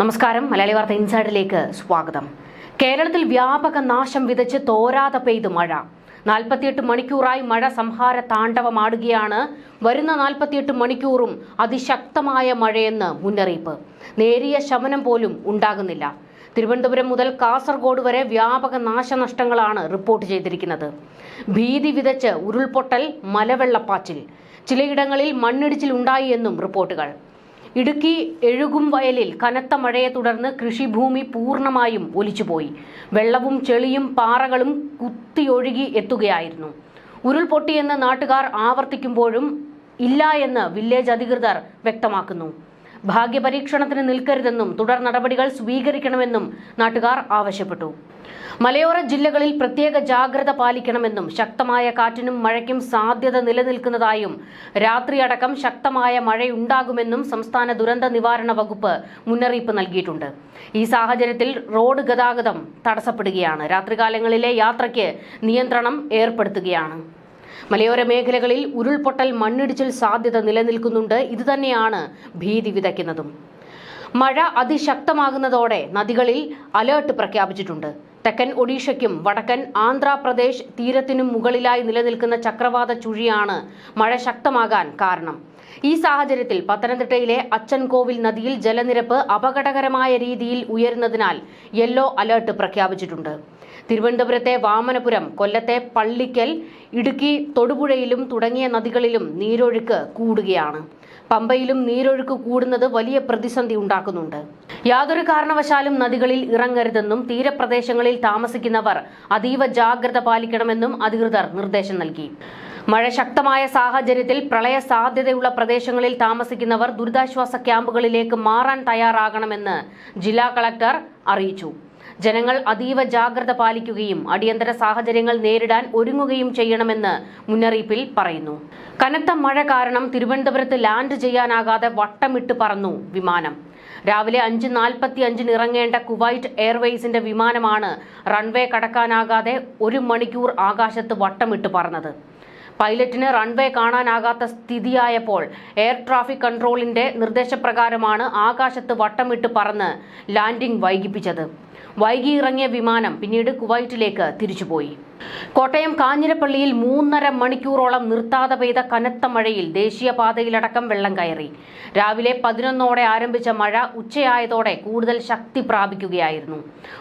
നമസ്കാരം. മലയാളി വാർത്ത ഇൻസൈഡിലേക്ക് സ്വാഗതം. കേരളത്തിൽ വ്യാപക നാശം വിതച്ച് തോരാതെ പെയ്ത് മഴ. നാൽപ്പത്തിയെട്ട് മണിക്കൂറായി മഴ സംഹാര താണ്ഡവമാടുകയാണ്. വരുന്ന നാൽപ്പത്തിയെട്ട് മണിക്കൂറും അതിശക്തമായ മഴയെന്ന് മുന്നറിയിപ്പ്. നേരിയ ശമനം പോലും ഉണ്ടാകുന്നില്ല. തിരുവനന്തപുരം മുതൽ കാസർഗോഡ് വരെ വ്യാപക നാശനഷ്ടങ്ങളാണ് റിപ്പോർട്ട് ചെയ്തിരിക്കുന്നത്. ഭീതി വിതച്ച് ഉരുൾപൊട്ടൽ മലവെള്ളപ്പാച്ചിൽ. ചിലയിടങ്ങളിൽ മണ്ണിടിച്ചിൽ ഉണ്ടായി എന്നും റിപ്പോർട്ടുകൾ. ഇടുക്കി എഴുകും വയലിൽ കനത്ത മഴയെ തുടർന്ന് കൃഷിഭൂമി പൂർണമായും ഒലിച്ചുപോയി. വെള്ളവും ചെളിയും പാറകളും കുത്തിയൊഴുകി എത്തുകയായിരുന്നു. ഉരുൾപൊട്ടിയെന്ന് നാട്ടുകാർ ആവർത്തിക്കുമ്പോഴും ഇല്ല എന്ന് വില്ലേജ് അധികൃതർ വ്യക്തമാക്കുന്നു. ഭാഗ്യപരീക്ഷണത്തിന് നിൽക്കരുതെന്നും തുടർ നടപടികൾ സ്വീകരിക്കണമെന്നും നാട്ടുകാർ ആവശ്യപ്പെട്ടു. മലയോര ജില്ലകളിൽ പ്രത്യേക ജാഗ്രത പാലിക്കണമെന്നും ശക്തമായ കാറ്റിനും മഴയ്ക്കും സാധ്യത നിലനിൽക്കുന്നതായും രാത്രിയടക്കം ശക്തമായ മഴയുണ്ടാകുമെന്നും സംസ്ഥാന ദുരന്ത നിവാരണ വകുപ്പ് മുന്നറിയിപ്പ് നൽകിയിട്ടുണ്ട്. ഈ സാഹചര്യത്തിൽ റോഡ് ഗതാഗതം തടസ്സപ്പെടുകയാണ്. രാത്രികാലങ്ങളിലെ യാത്രയ്ക്ക് നിയന്ത്രണം ഏർപ്പെടുത്തുകയാണ്. മലയോര മേഖലകളിൽ ഉരുൾപൊട്ടൽ മണ്ണിടിച്ചിൽ സാധ്യത നിലനിൽക്കുന്നുണ്ട്. ഇതുതന്നെയാണ് ഭീതി വിതയ്ക്കുന്നതും. മഴ അതിശക്തമാകുന്നതോടെ നദികളിൽ അലേർട്ട് പ്രഖ്യാപിച്ചിട്ടുണ്ട്. തെക്കൻ ഒഡീഷയ്ക്കും വടക്കൻ ആന്ധ്രാപ്രദേശ് തീരത്തിനും മുകളിലായി നിലനിൽക്കുന്ന ചക്രവാത ചുഴിയാണ് മഴ ശക്തമാകാൻ കാരണം. ഈ സാഹചര്യത്തിൽ പത്തനംതിട്ടയിലെ അച്ചൻകോവിൽ നദിയിൽ ജലനിരപ്പ് അപകടകരമായ രീതിയിൽ ഉയരുന്നതിനാൽ യെല്ലോ അലേർട്ട് പ്രഖ്യാപിച്ചിട്ടുണ്ട്. തിരുവനന്തപുരത്തെ വാമനപുരം കൊല്ലത്തെ പള്ളിക്കൽ ഇടുക്കി തൊടുപുഴയിലും തുടങ്ങിയ നദികളിലും നീരൊഴുക്ക് കൂടുകയാണ്. പമ്പയിലും നീരൊഴുക്ക് കൂടുന്നത് വലിയ പ്രതിസന്ധി ഉണ്ടാക്കുന്നുണ്ട്. യാതൊരു കാരണവശാലും നദികളിൽ ഇറങ്ങരുതെന്നും തീരപ്രദേശങ്ങളിൽ താമസിക്കുന്നവർ അതീവ ജാഗ്രത പാലിക്കണമെന്നും അധികൃതർ നിർദ്ദേശം നൽകി. മഴ ശക്തമായ സാഹചര്യത്തിൽ പ്രളയ സാധ്യതയുള്ള പ്രദേശങ്ങളിൽ താമസിക്കുന്നവർ ദുരിതാശ്വാസ ക്യാമ്പുകളിലേക്ക് മാറാൻ തയ്യാറാകണമെന്ന് ജില്ലാ കളക്ടർ അറിയിച്ചു. ജനങ്ങൾ അതീവ ജാഗ്രത പാലിക്കുകയും അടിയന്തര സാഹചര്യങ്ങൾ നേരിടാൻ ഒരുങ്ങുകയും ചെയ്യണമെന്ന് മുന്നറിയിപ്പിൽ പറയുന്നു. കനത്ത മഴ കാരണം തിരുവനന്തപുരത്ത് ലാൻഡ് ചെയ്യാനാകാതെ വട്ടമിട്ട് പറന്നു വിമാനം. രാവിലെ അഞ്ച് നാൽപ്പത്തി അഞ്ചിന് ഇറങ്ങേണ്ട കുവൈറ്റ് എയർവേസിന്റെ വിമാനമാണ് റൺവേ കടക്കാനാകാതെ ഒരു മണിക്കൂർ ആകാശത്ത് വട്ടമിട്ട് പറന്നത്. പൈലറ്റിന് റൺവേ കാണാനാകാത്ത സ്ഥിതിയായപ്പോൾ എയർ ട്രാഫിക് കൺട്രോളിന്റെ നിർദ്ദേശപ്രകാരമാണ് ആകാശത്ത് വട്ടമിട്ട് പറന്ന് ലാൻഡിംഗ് വൈകിപ്പിച്ചത്. വൈകി ഇറങ്ങിയ വിമാനം പിന്നീട് കുവൈറ്റിലേക്ക് തിരിച്ചുപോയി. കോട്ടയം കാഞ്ഞിരപ്പള്ളിയിൽ മൂന്നര മണിക്കൂറോളം നിർത്താതെ പെയ്ത കനത്ത മഴയിൽ ദേശീയപാതയിലടക്കം വെള്ളം കയറി. രാവിലെ പതിനൊന്നോടെ ആരംഭിച്ച മഴ ഉച്ചയായതോടെ കൂടുതൽ ശക്തി പ്രാപിക്കുകയായിരുന്നു.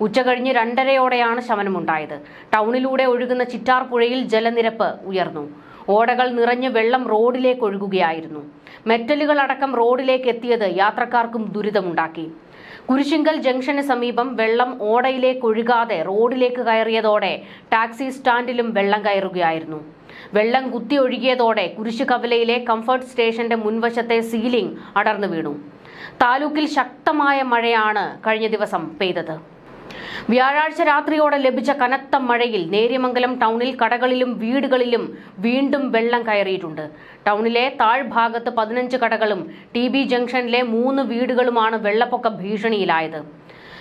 ഉച്ചകഴിഞ്ഞ് രണ്ടരയോടെയാണ് ശമനമുണ്ടായത്. ടൗണിലൂടെ ഒഴുകുന്ന ചിറ്റാർ പുഴയിൽ ജലനിരപ്പ് ഉയർന്നു. ഓടകൾ നിറഞ്ഞ് വെള്ളം റോഡിലേക്ക് ഒഴുകുകയായിരുന്നു. മെറ്റലുകളടക്കം റോഡിലേക്ക് എത്തിയത് യാത്രക്കാർക്കും ദുരിതമുണ്ടാക്കി. കുരിശിങ്കൽ ജംഗ്ഷന് സമീപം വെള്ളം ഓടയിലേക്ക് ഒഴുകാതെ റോഡിലേക്ക് കയറിയതോടെ ടാക്സി സ്റ്റാൻഡിലും വെള്ളം കയറുകയായിരുന്നു. വെള്ളം കുത്തി ഒഴുകിയതോടെ കുരിശുകവലയിലെ കംഫർട്ട് സ്റ്റേഷന്റെ മുൻവശത്തെ സീലിംഗ് അടർന്നു വീണു. താലൂക്കിൽ ശക്തമായ മഴയാണ് കഴിഞ്ഞ ദിവസം പെയ്തത്. വ്യാഴാഴ്ച രാത്രിയോടെ ലഭിച്ച കനത്ത മഴയിൽ നേര്യമംഗലം ടൗണിൽ കടകളിലും വീടുകളിലും വീണ്ടും വെള്ളം കയറിയിട്ടുണ്ട്. ടൗണിലെ താഴ്ഭാഗത്ത് പതിനഞ്ച് കടകളും ടി ബി ജംഗ്ഷനിലെ മൂന്ന് വീടുകളുമാണ് വെള്ളപ്പൊക്ക ഭീഷണിയിലായത്.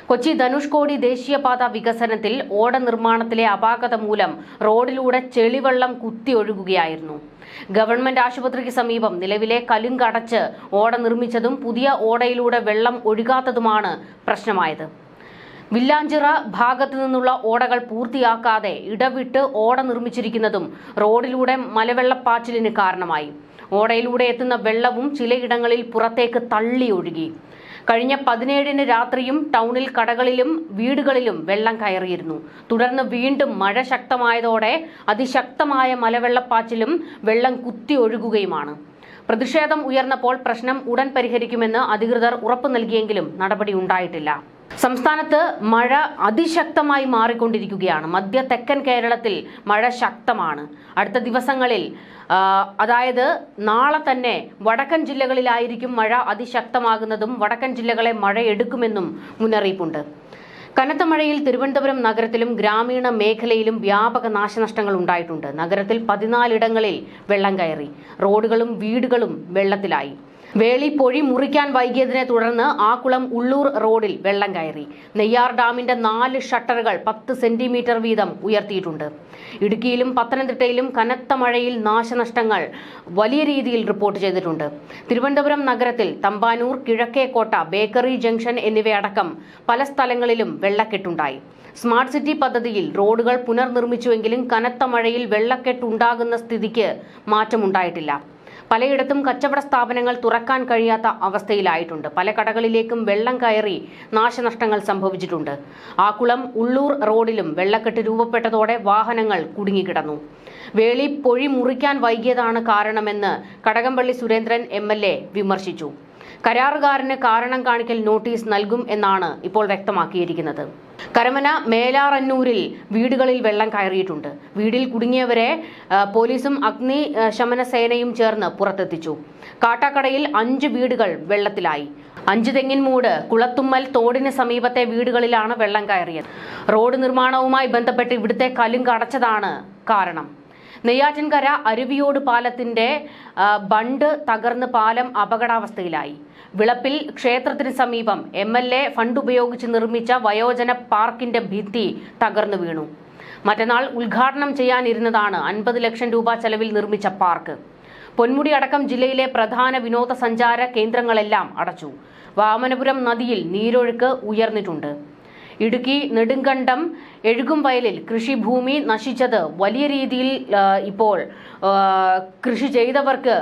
കൊച്ചി ധനുഷ്കോടി ദേശീയപാത വികസനത്തിൽ ഓട നിർമ്മാണത്തിലെ അപാകത മൂലം റോഡിലൂടെ ചെളിവെള്ളം കുത്തി ഒഴുകുകയായിരുന്നു. ഗവൺമെന്റ് ആശുപത്രിക്ക് സമീപം നിലവിലെ കലുങ്കടച്ച് ഓട നിർമ്മിച്ചതും പുതിയ ഓടയിലൂടെ വെള്ളം ഒഴുകാത്തതുമാണ് പ്രശ്നമായത്. വില്ലാഞ്ചിറ ഭാഗത്തു നിന്നുള്ള ഓടകൾ പൂർത്തിയാക്കാതെ ഇടവിട്ട് ഓട നിർമ്മിച്ചിരിക്കുന്നതും റോഡിലൂടെ മലവെള്ളപ്പാച്ചിലിന് കാരണമായി. ഓടയിലൂടെ എത്തുന്ന വെള്ളവും ചിലയിടങ്ങളിൽ പുറത്തേക്ക് തള്ളി ഒഴുകി. കഴിഞ്ഞ പതിനേഴിന് രാത്രിയും ടൗണിൽ കടകളിലും വീടുകളിലും വെള്ളം കയറിയിരുന്നു. തുടർന്ന് വീണ്ടും മഴ ശക്തമായതോടെ അതിശക്തമായ മലവെള്ളപ്പാച്ചിലും വെള്ളം കുത്തി ഒഴുകുകയുമാണ്. പ്രതിഷേധം ഉയർന്നപ്പോൾ പ്രശ്നം ഉടൻ പരിഹരിക്കുമെന്ന് അധികൃതർ ഉറപ്പു നൽകിയെങ്കിലും നടപടി ഉണ്ടായിട്ടില്ല. സംസ്ഥാനത്ത് മഴ അതിശക്തമായി മാറിക്കൊണ്ടിരിക്കുകയാണ്. മധ്യ തെക്കൻ കേരളത്തിൽ മഴ ശക്തമാണ്. അടുത്ത ദിവസങ്ങളിൽ അതായത് നാളെ തന്നെ വടക്കൻ ജില്ലകളിലായിരിക്കും മഴ അതിശക്തമാകുന്നതും വടക്കൻ ജില്ലകളെ മഴ എടുക്കുമെന്നും മുന്നറിയിപ്പുണ്ട്. കനത്ത മഴയിൽ തിരുവനന്തപുരം നഗരത്തിലും ഗ്രാമീണ മേഖലയിലും വ്യാപക നാശനഷ്ടങ്ങൾ ഉണ്ടായിട്ടുണ്ട്. നഗരത്തിൽ പതിനാലിടങ്ങളിൽ വെള്ളം കയറി. റോഡുകളും വീടുകളും വെള്ളത്തിലായി. വേളി പൊഴി മുറിക്കാൻ വൈകിയതിനെ തുടർന്ന് ആക്കുളം ഉള്ളൂർ റോഡിൽ വെള്ളം കയറി. നെയ്യാർ ഡാമിന്റെ നാല് ഷട്ടറുകൾ പത്ത് സെന്റിമീറ്റർ വീതം ഉയർത്തിയിട്ടുണ്ട്. ഇടുക്കിയിലും പത്തനംതിട്ടയിലും കനത്ത മഴയിൽ നാശനഷ്ടങ്ങൾ വലിയ രീതിയിൽ റിപ്പോർട്ട് ചെയ്തിട്ടുണ്ട്. തിരുവനന്തപുരം നഗരത്തിൽ തമ്പാനൂർ കിഴക്കേക്കോട്ട ബേക്കറി ജംഗ്ഷൻ എന്നിവയടക്കം പല സ്ഥലങ്ങളിലും വെള്ളക്കെട്ടുണ്ടായി. സ്മാർട്ട് സിറ്റി പദ്ധതിയിൽ റോഡുകൾ പുനർനിർമ്മിച്ചുവെങ്കിലും കനത്ത മഴയിൽ വെള്ളക്കെട്ടുണ്ടാകുന്ന സ്ഥിതിക്ക് മാറ്റമുണ്ടായിട്ടില്ല. പലയിടത്തും കച്ചവട സ്ഥാപനങ്ങൾ തുറക്കാൻ കഴിയാത്ത അവസ്ഥയിലായിട്ടുണ്ട്. പല കടകളിലേക്കും വെള്ളം കയറി നാശനഷ്ടങ്ങൾ സംഭവിച്ചിട്ടുണ്ട്. ആക്കുളം ഉള്ളൂർ റോഡിലും വെള്ളക്കെട്ട് രൂപപ്പെട്ടതോടെ വാഹനങ്ങൾ കുടുങ്ങിക്കിടന്നു. വേളി പൊഴി മുറിക്കാൻ വൈകിയതാണ് കാരണമെന്ന് കടകംപള്ളി സുരേന്ദ്രൻ എം വിമർശിച്ചു. കരാറുകാരന് കാരണം കാണിക്കൽ നോട്ടീസ് നൽകും എന്നാണ് ഇപ്പോൾ വ്യക്തമാക്കിയിരിക്കുന്നത്. കരമന മേലാറന്നൂരിൽ വീടുകളിൽ വെള്ളം കയറിയിട്ടുണ്ട്. വീടിൽ കുടുങ്ങിയവരെ പോലീസും അഗ്നി ശമന സേനയും ചേർന്ന് പുറത്തെത്തിച്ചു. കാട്ടാക്കടയിൽ അഞ്ച് വീടുകൾ വെള്ളത്തിലായി. അഞ്ച് തെങ്ങിൻമൂട് കുളത്തുമ്മൽ തോടിന് സമീപത്തെ വീടുകളിലാണ് വെള്ളം കയറിയത്. റോഡ് നിർമ്മാണവുമായി ബന്ധപ്പെട്ട് ഇവിടുത്തെ കലും കടച്ചതാണ് കാരണം. നെയ്യാറ്റിൻകര അരുവിയോട് പാലത്തിന്റെ ബണ്ട് തകർന്ന് പാലം അപകടാവസ്ഥയിലായി. വിളപ്പിൽ ക്ഷേത്രത്തിന് സമീപം എം എൽ എ ഫണ്ട് ഉപയോഗിച്ച് നിർമ്മിച്ച വയോജന പാർക്കിന്റെ ഭിത്തി തകർന്നു വീണു. മറ്റന്നാൾ ഉദ്ഘാടനം ചെയ്യാനിരുന്നതാണ് അൻപത് ലക്ഷം രൂപ ചെലവിൽ നിർമ്മിച്ച പാർക്ക്. പൊന്മുടി അടക്കം ജില്ലയിലെ പ്രധാന വിനോദസഞ്ചാര കേന്ദ്രങ്ങളെല്ലാം അടച്ചു. വാമനപുരം നദിയിൽ നീരൊഴുക്ക് ഉയർന്നിട്ടുണ്ട്. ഇടുക്കി നെടുങ്കണ്ടം എഴുകുംവയലിൽ കൃഷിഭൂമി നശിച്ചത്. വലിയ രീതിയിൽ ഇപ്പോൾ കൃഷി ചെയ്തവർക്ക്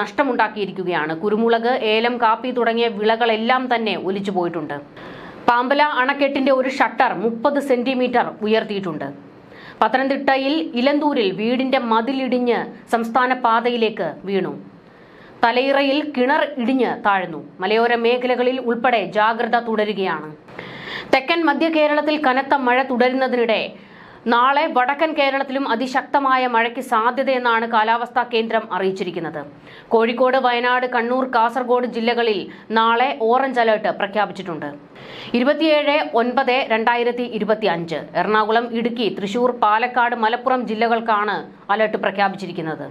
നഷ്ടമുണ്ടാക്കിയിരിക്കുകയാണ്. കുരുമുളക് ഏലം കാപ്പി തുടങ്ങിയ വിളകളെല്ലാം തന്നെ ഒലിച്ചു പോയിട്ടുണ്ട്. പാമ്പല അണക്കെട്ടിന്റെ ഒരു ഷട്ടർ മുപ്പത് സെന്റിമീറ്റർ ഉയർത്തിയിട്ടുണ്ട്. പത്തനംതിട്ടയിൽ ഇലന്തൂരിൽ വീടിന്റെ മതിലിടിഞ്ഞ് സംസ്ഥാന പാതയിലേക്ക് വീണു. തലയിറയിൽ കിണർ ഇടിഞ്ഞ് താഴ്ന്നു. മലയോര മേഖലകളിൽ ഉൾപ്പെടെ ജാഗ്രത തുടരുകയാണ്. തെക്കൻ മധ്യ കേരളത്തിൽ കനത്ത മഴ തുടരുന്നതിനിടെ നാളെ വടക്കൻ കേരളത്തിലും അതിശക്തമായ മഴയ്ക്ക് സാധ്യതയെന്നാണ് കാലാവസ്ഥാ കേന്ദ്രം അറിയിച്ചിരിക്കുന്നത്. കോഴിക്കോട് വയനാട് കണ്ണൂർ കാസർഗോഡ് ജില്ലകളിൽ നാളെ ഓറഞ്ച് അലേർട്ട് പ്രഖ്യാപിച്ചിട്ടുണ്ട്. ഇരുപത്തിയേഴ് ഒൻപത് രണ്ടായിരത്തി ഇരുപത്തി അഞ്ച് എറണാകുളം ഇടുക്കി തൃശൂർ പാലക്കാട് മലപ്പുറം ജില്ലകൾക്കാണ് അലർട്ട് പ്രഖ്യാപിച്ചിരിക്കുന്നത്.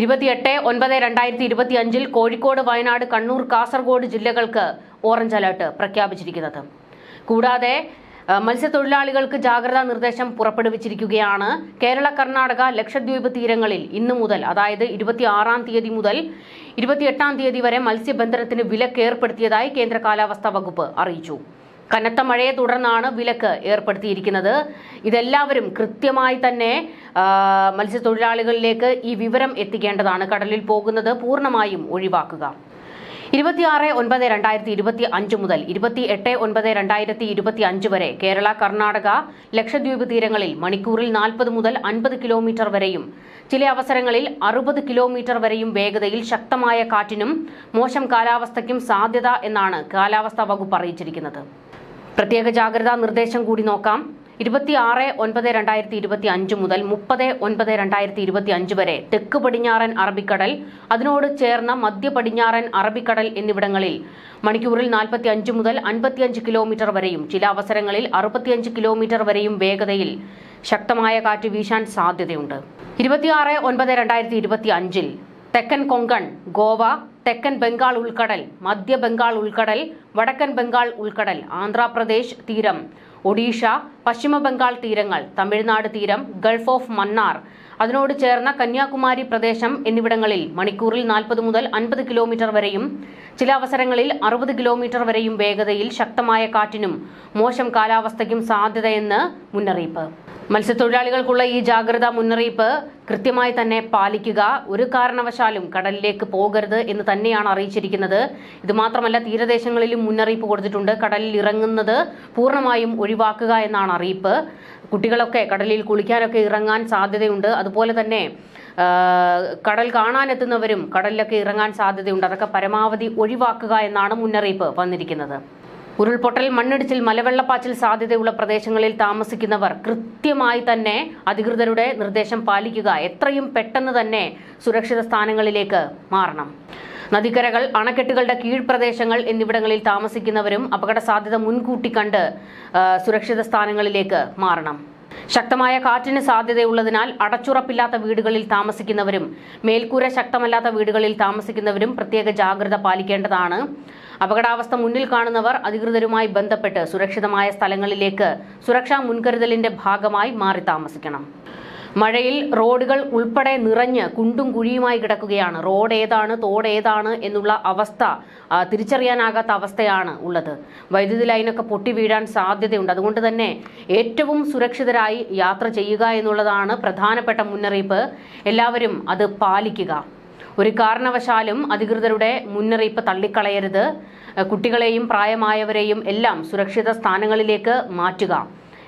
ഇരുപത്തിയെട്ട് ഒൻപത് രണ്ടായിരത്തി ഇരുപത്തി അഞ്ചിൽ കോഴിക്കോട് വയനാട് കണ്ണൂർ കാസർഗോഡ് ജില്ലകൾക്ക് ഓറഞ്ച് അലർട്ട് പ്രഖ്യാപിച്ചിരിക്കുന്നത്. കൂടാതെ മത്സ്യത്തൊഴിലാളികൾക്ക് ജാഗ്രതാ നിർദ്ദേശം പുറപ്പെടുവിച്ചിരിക്കുകയാണ്. കേരള കർണാടക ലക്ഷദ്വീപ് തീരങ്ങളിൽ ഇന്നു മുതൽ അതായത് ഇരുപത്തി ആറാം തീയതി മുതൽ ഇരുപത്തിയെട്ടാം തീയതി വരെ മത്സ്യബന്ധനത്തിന് വിലക്ക് ഏർപ്പെടുത്തിയതായി കേന്ദ്ര കാലാവസ്ഥാ വകുപ്പ് അറിയിച്ചു. കനത്ത മഴയെ തുടർന്നാണ് വിലക്ക് ഏർപ്പെടുത്തിയിരിക്കുന്നത്. ഇതെല്ലാവരും കൃത്യമായി തന്നെ മത്സ്യത്തൊഴിലാളികളിലേക്ക് ഈ വിവരം എത്തിക്കേണ്ടതാണ്. കടലിൽ പോകുന്നത് പൂർണമായും ഒഴിവാക്കുക. ഇരുപത്തിയാറ് ഒൻപത് രണ്ടായിരത്തി ഇരുപത്തി അഞ്ച് മുതൽ ഇരുപത്തി എട്ട് ഒൻപത് രണ്ടായിരത്തി ഇരുപത്തി അഞ്ച് വരെ കേരള കർണാടക ലക്ഷദ്വീപ് തീരങ്ങളിൽ മണിക്കൂറിൽ നാൽപ്പത് മുതൽ അൻപത് കിലോമീറ്റർ വരെയും ചില അവസരങ്ങളിൽ അറുപത് കിലോമീറ്റർ വരെയും വേഗതയിൽ ശക്തമായ കാറ്റിനും മോശം കാലാവസ്ഥയ്ക്കും സാധ്യത എന്നാണ് കാലാവസ്ഥാ വകുപ്പ് അറിയിച്ചിരിക്കുന്നത്. പ്രത്യേക ജാഗ്രതാ നിർദ്ദേശം കൂടി നോക്കാം. ഇരുപത്തിയാറ് ഒൻപത് രണ്ടായിരത്തി ഇരുപത്തി അഞ്ച് മുതൽ മുപ്പത് ഒൻപത് രണ്ടായിരത്തി ഇരുപത്തി അഞ്ച് വരെ തെക്ക് പടിഞ്ഞാറൻ അറബിക്കടൽ അതിനോട് ചേർന്ന മധ്യ പടിഞ്ഞാറൻ അറബിക്കടൽ എന്നിവിടങ്ങളിൽ മണിക്കൂറിൽ നാൽപ്പത്തി അഞ്ച് മുതൽ അൻപത്തിയഞ്ച് കിലോമീറ്റർ വരെയും ചില അവസരങ്ങളിൽ അറുപത്തിയഞ്ച് കിലോമീറ്റർ വരെയും വേഗതയിൽ ശക്തമായ കാറ്റ് വീശാൻ സാധ്യതയുണ്ട്. ഇരുപത്തിയാറ് ഒൻപത് രണ്ടായിരത്തി ഇരുപത്തി അഞ്ചിൽ തെക്കൻ കൊങ്കൺ ഗോവ തെക്കൻ ബംഗാൾ ഉൾക്കടൽ മധ്യ ബംഗാൾ ഉൾക്കടൽ വടക്കൻ ബംഗാൾ ഉൾക്കടൽ ആന്ധ്രാപ്രദേശ് തീരം ഒഡീഷ പശ്ചിമ ബംഗാൾ തീരങ്ങൾ തമിഴ്നാട് തീരം ഗൾഫ് ഓഫ് മന്നാർ. അതിനോട് ചേർന്ന കന്യാകുമാരി പ്രദേശം എന്നിവിടങ്ങളിൽ മണിക്കൂറിൽ നാൽപ്പത് മുതൽ അൻപത് കിലോമീറ്റർ വരെയും ചില അവസരങ്ങളിൽ അറുപത് കിലോമീറ്റർ വരെയും വേഗതയിൽ ശക്തമായ കാറ്റിനും മോശം കാലാവസ്ഥയ്ക്കും സാധ്യതയെന്ന് മുന്നറിയിപ്പ്. മത്സ്യത്തൊഴിലാളികൾക്കുള്ള ഈ ജാഗ്രതാ മുന്നറിയിപ്പ് കൃത്യമായി തന്നെ പാലിക്കുക. ഒരു കാരണവശാലും കടലിലേക്ക് പോകരുത് എന്ന് തന്നെയാണ് അറിയിച്ചിരിക്കുന്നത്. ഇത് മാത്രമല്ല തീരദേശങ്ങളിലും മുന്നറിയിപ്പ് കൊടുത്തിട്ടുണ്ട്. കടലിൽ ഇറങ്ങുന്നത് പൂർണമായും ഒഴിവാക്കുക എന്നാണ് അറിയിപ്പ്. കുട്ടികളൊക്കെ കടലിൽ കുളിക്കാനൊക്കെ ഇറങ്ങാൻ സാധ്യതയുണ്ട്. അതുപോലെ തന്നെ കടൽ കാണാനെത്തുന്നവരും കടലിലൊക്കെ ഇറങ്ങാൻ സാധ്യതയുണ്ട്. അതൊക്കെ പരമാവധി ഒഴിവാക്കുക എന്നാണ് മുന്നറിയിപ്പ് വന്നിരിക്കുന്നത്. ഉരുൾപൊട്ടൽ മണ്ണിടിച്ചിൽ മലവെള്ളപ്പാച്ചിൽ സാധ്യതയുള്ള പ്രദേശങ്ങളിൽ താമസിക്കുന്നവർ കൃത്യമായി തന്നെ അധികൃതരുടെ നിർദ്ദേശം പാലിക്കുക. എത്രയും പെട്ടെന്ന് തന്നെ സുരക്ഷിത സ്ഥാനങ്ങളിലേക്ക് മാറണം. നദിക്കരകൾ അണക്കെട്ടുകളുടെ കീഴ്പ്രദേശങ്ങൾ എന്നിവിടങ്ങളിൽ താമസിക്കുന്നവരും അപകട സാധ്യത മുൻകൂട്ടി കണ്ട് സുരക്ഷിത സ്ഥാനങ്ങളിലേക്ക് മാറണം. ശക്തമായ കാറ്റിന് സാധ്യതയുള്ളതിനാൽ അടച്ചുറപ്പില്ലാത്ത വീടുകളിൽ താമസിക്കുന്നവരും മേൽക്കൂര ശക്തമല്ലാത്ത വീടുകളിൽ താമസിക്കുന്നവരും പ്രത്യേക ജാഗ്രത പാലിക്കേണ്ടതാണ്. അപകടാവസ്ഥ മുന്നിൽ കാണുന്നവർ അധികൃതരുമായി ബന്ധപ്പെട്ട് സുരക്ഷിതമായ സ്ഥലങ്ങളിലേക്ക് സുരക്ഷാ മുൻകരുതലിന്റെ ഭാഗമായി മാറി താമസിക്കണം. മഴയിൽ റോഡുകൾ ഉൾപ്പെടെ നിറഞ്ഞ് കുണ്ടും കുഴിയുമായി കിടക്കുകയാണ്. റോഡ് ഏതാണ് തോട് ഏതാണ് എന്നുള്ള അവസ്ഥ തിരിച്ചറിയാനാകാത്ത അവസ്ഥയാണ് ഉള്ളത്. വൈദ്യുതി ലൈനൊക്കെ പൊട്ടി വീഴാൻ സാധ്യതയുണ്ട്. അതുകൊണ്ട് തന്നെ ഏറ്റവും സുരക്ഷിതരായി യാത്ര ചെയ്യുക എന്നുള്ളതാണ് പ്രധാനപ്പെട്ട മുന്നറിയിപ്പ്. എല്ലാവരും അത് പാലിക്കുക. ഒരു കാരണവശാലും അധികൃതരുടെ മുന്നറിയിപ്പ് തള്ളിക്കളയരുത്. കുട്ടികളെയും പ്രായമായവരെയും എല്ലാം സുരക്ഷിത സ്ഥാനങ്ങളിലേക്ക് മാറ്റുക.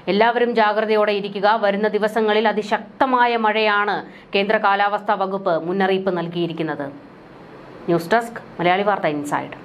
എല്ലാവരും ജാഗ്രതയോടെ ഇരിക്കുക. വരുന്ന ദിവസങ്ങളിൽ അതിശക്തമായ മഴയാണ് കേന്ദ്ര കാലാവസ്ഥാ വകുപ്പ് മുന്നറിയിപ്പ് നൽകിയിരിക്കുന്നത്. ന്യൂസ് ഡെസ്ക് മലയാളി വാർത്ത ഇൻസൈഡ്.